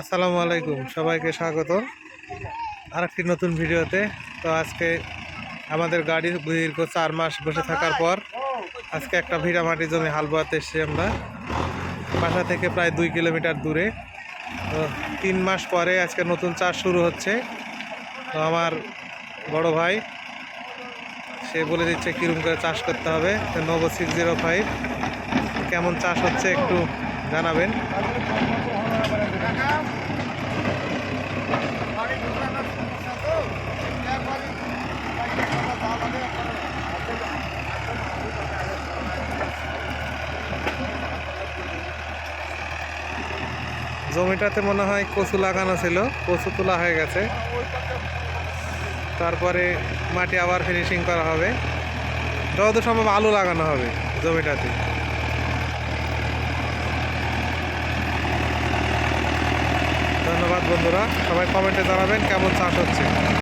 আসসালামু আলাইকুম, সবাইকে স্বাগত আর একটি নতুন ভিডিওতে। তো আজকে আমাদের গাড়ি দীর্ঘ চার মাস বসে থাকার পর আজকে একটা ভিড়া মাটি জমি হাল বোয়াতে এসেছি আমরা। বাসা থেকে প্রায় দুই কিলোমিটার দূরে। তো তিন মাস পরে আজকে নতুন চাষ শুরু হচ্ছে। তো আমার বড় ভাই, সে বলে দিচ্ছে কীরকম করে চাষ করতে হবে। নোভো সিক্স জিরো ফাইভ কেমন চাষ হচ্ছে একটু জানাবেন। জমিটাতে মনে হয় কচু লাগানো ছিল, কচু তোলা হয়ে গেছে। তারপরে মাটি আবার ফিনিশিং করা হবে। যত সম্ভব আলু লাগানো হবে জমিটাতে। ধন্যবাদ বন্ধুরা। সবাই কমেন্টে জানাবেন কেমন চাষ হচ্ছে।